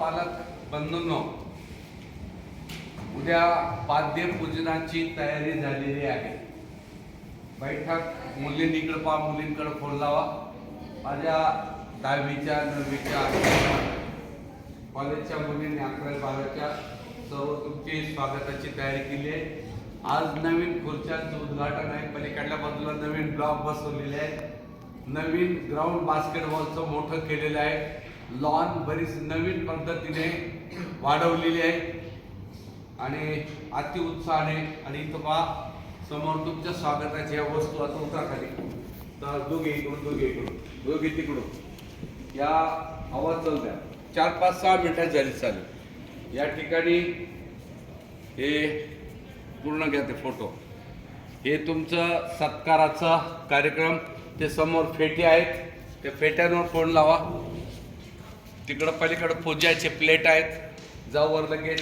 पालक बंधूंनो उद्या पाद्य पूजनाची तयारी झालेली आहे. बैठक मुलींकडे पहा मुलींकडे फोन लावा. माझ्या दहावीच्या नववीच्या कॉलेजच्या मुलींनी अकरा बाराच्या सर्व तुमची स्वागताची तयारी केली आहे. आज नवीन खुर्च्यांचं उद्घाटन आहे. पलीकडल्या बाजूला नवीन ब्लॉक बसवलेले आहे नवीन ग्राउंड बास्केटबॉलचं मोठं केलेलं आहे. लॉन बरीच नवीन पद्धतीने वाढवलेली आहे. आणि अति उत्साहाने आणि इथं पहा समोर तुमच्या स्वागताच्या या वस्तू आता उतरा खाली. तर दोघे इकडून दोघे इकडून दोघे तिकडून. या आवाज चालू द्या. चार पाच सहा मिनिटात झाली चालेल या ठिकाणी हे पूर्ण घ्या ते फोटो. हे तुमचं सत्काराचा कार्यक्रम. ते समोर फेटे आहेत. त्या फेट्यांवर फोन लावा. तिकडं पलीकडं पूजाचे प्लेट आहेत. जाऊवर लगेच.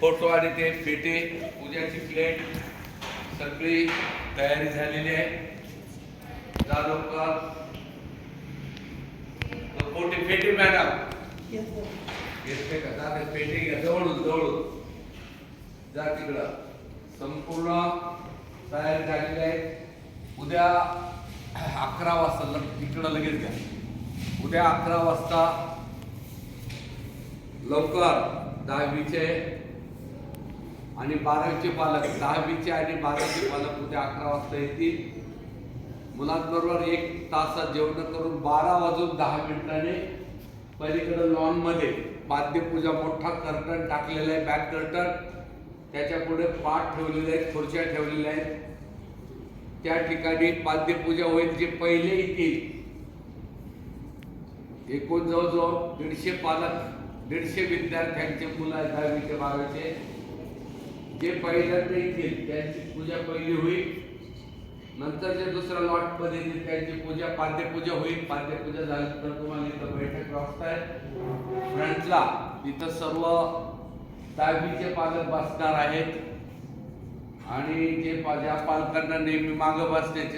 फोटो आणि ते फेटे पूजाची प्लेट सगळी तयारी झालेली आहे. जा लवकर. तो फोटे फेटे मॅडम घेतले का? जा पेटे घ्या. जवळून जवळून. जा तिकडं. संपूर्ण तयारी झालेली आहे. उद्या अकरा वाजता तिकडं लगेच घ्या. उद्या अकरा वाजता लवकर दहावीचे आणि बारावीचे पालक दहावीचे आणि बारावीचे पालक उद्या अकरा वाजता येतील. मुलांबरोबर एक तासात जेवण करून बारा वाजून दहा मिनिटाने पलीकडे लॉनमध्ये पाद्यपूजा मोठा कर्टन टाकलेला आहे बॅक कर्टन त्याच्या पुढे पाठ ठेवलेले आहेत खुर्च्या ठेवलेल्या आहेत. त्या ठिकाणी पाद्यपूजा होईल जे पहिले येतील. एकूण जवळजवळ दीडशे पालक दीडशे विद्यार्थ्यांचे मुलं आहेत दहावीचे बारावीचे. जे पहिल्यांदा येतील त्यांची पूजा पहिली होईल. नंतर जे दुसऱ्या लॉटमध्ये येतील त्यांची पूजा पाद्यपूजा होईल. पाद्यपूजा झाल्यानंतर तुम्हाला इथं बैठक व्यवस्था आहे. फ्रंटला इथं सर्व दहावीचे पालक बसणार आहेत. आणि जे पा- ज्या पालकांना नेहमी मागं बसण्याचे